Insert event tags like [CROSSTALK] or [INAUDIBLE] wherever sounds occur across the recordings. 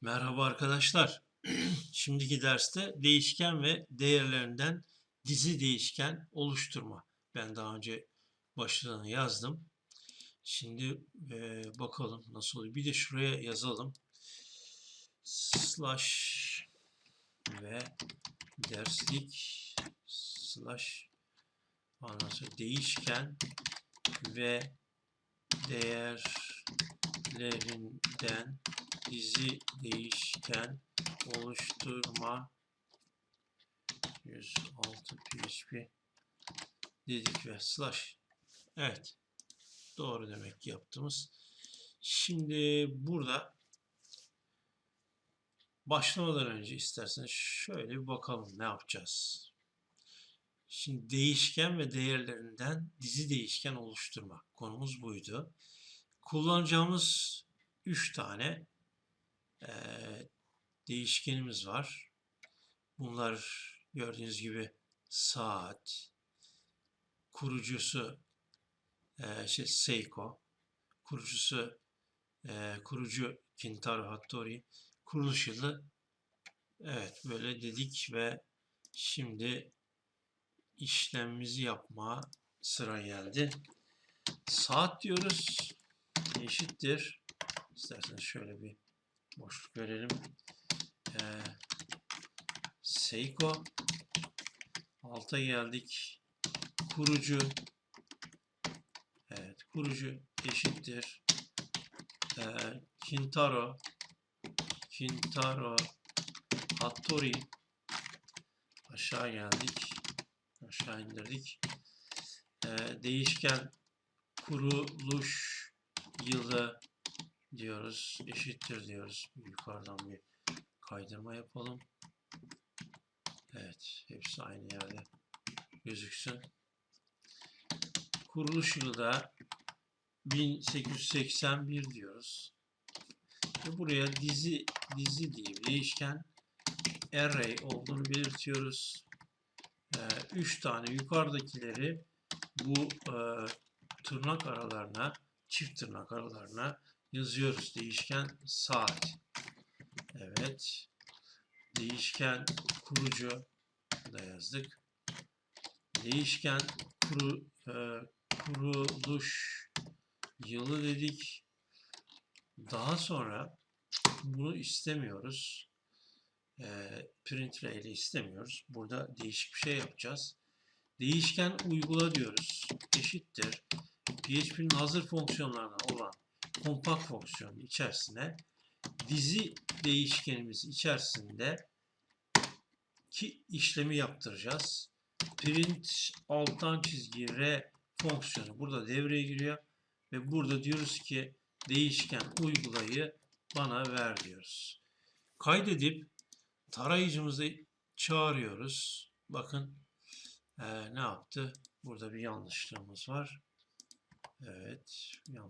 Merhaba arkadaşlar. [CLEARS THROAT] Şimdiki derste değişken ve değerlerinden dizi değişken oluşturma. Ben daha önce başlığını yazdım. Şimdi e, bakalım nasıl oluyor. Bir de şuraya yazalım. Slash ve derslik slash sonra değişken ve değerlerinden dizi değişken oluşturma. 106 PHP dedik ve slash. Evet. Doğru demek yaptığımız. Şimdi burada başlamadan önce isterseniz şöyle bir bakalım ne yapacağız. Şimdi değişken ve değerlerinden dizi değişken oluşturmak konumuz buydu. Kullanacağımız 3 tane eee, değişkenimiz var. Bunlar gördüğünüz gibi saat, kurucusu eee, şey, Seiko, kurucusu eee, kurucu Kintaro Hattori, kuruluş yılı evet böyle dedik ve şimdi işlemimizi yapma sıra geldi. Saat diyoruz eşittir. İsterseniz şöyle bir boşluk verelim. Ee, Seiko alta geldik. Kurucu evet kurucu eşittir. Ee, Kintaro Kintaro Hattori aşağı geldik. Aşağı indirdik. Ee, değişken kuruluş yılı diyoruz. Eşittir diyoruz. Yukarıdan bir kaydırma yapalım. Evet. Hepsi aynı yerde gözüksün. Kuruluş yılı da 1881 diyoruz. Ve buraya dizi dizi diye bir değişken array olduğunu belirtiyoruz. 3 tane yukarıdakileri bu e, tırnak aralarına çift tırnak aralarına yazıyoruz. Değişken saat. Evet. Değişken kurucu da yazdık. Değişken kuru, e, kuruluş yılı dedik. Daha sonra bunu istemiyoruz. E, print ile istemiyoruz. Burada değişik bir şey yapacağız. Değişken uygula diyoruz. Eşittir. PHP'nin hazır fonksiyonlarından olan kompakt fonksiyonu içerisine dizi değişkenimiz içerisinde ki işlemi yaptıracağız. Print alttan çizgi r fonksiyonu burada devreye giriyor ve burada diyoruz ki değişken uygulayı bana ver diyoruz. Kaydedip tarayıcımızı çağırıyoruz. Bakın ee, ne yaptı? Burada bir yanlışlığımız var. Evet, yanlışlığı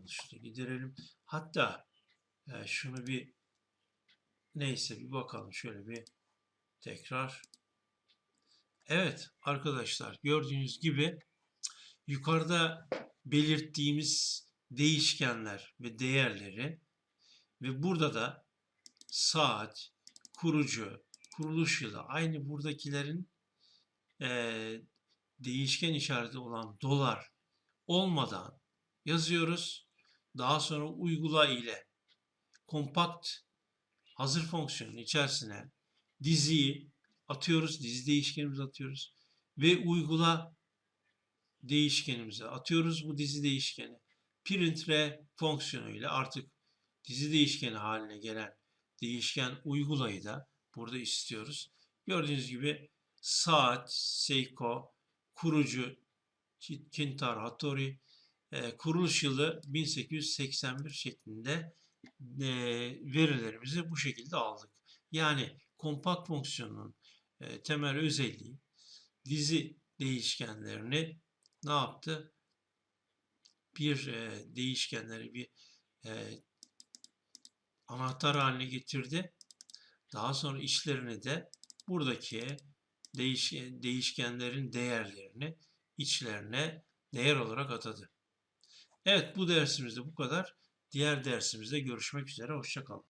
giderelim. Hatta e, şunu bir neyse bir bakalım şöyle bir tekrar. Evet arkadaşlar gördüğünüz gibi yukarıda belirttiğimiz değişkenler ve değerleri ve burada da saat, kurucu, kuruluş yılı aynı buradakilerin e, değişken işareti olan dolar olmadan yazıyoruz. Daha sonra uygula ile kompakt hazır fonksiyonun içerisine diziyi atıyoruz. Dizi değişkenimizi atıyoruz. Ve uygula değişkenimizi atıyoruz. Bu dizi değişkeni print re fonksiyonu ile artık dizi değişkeni haline gelen değişken uygulayı da burada istiyoruz. Gördüğünüz gibi saat, Seiko, kurucu Kintaro Hattori e, kuruluş yılı 1881 şeklinde e, verilerimizi bu şekilde aldık. Yani kompakt fonksiyonun e, temel özelliği dizi değişkenlerini ne yaptı? Bir e, değişkenleri bir anahtar haline getirdi. Daha sonra işlerini de buradaki değiş, değişkenlerin değerlerini içlerine değer olarak atadı. Evet bu dersimizde bu kadar. Diğer dersimizde görüşmek üzere. Hoşçakalın.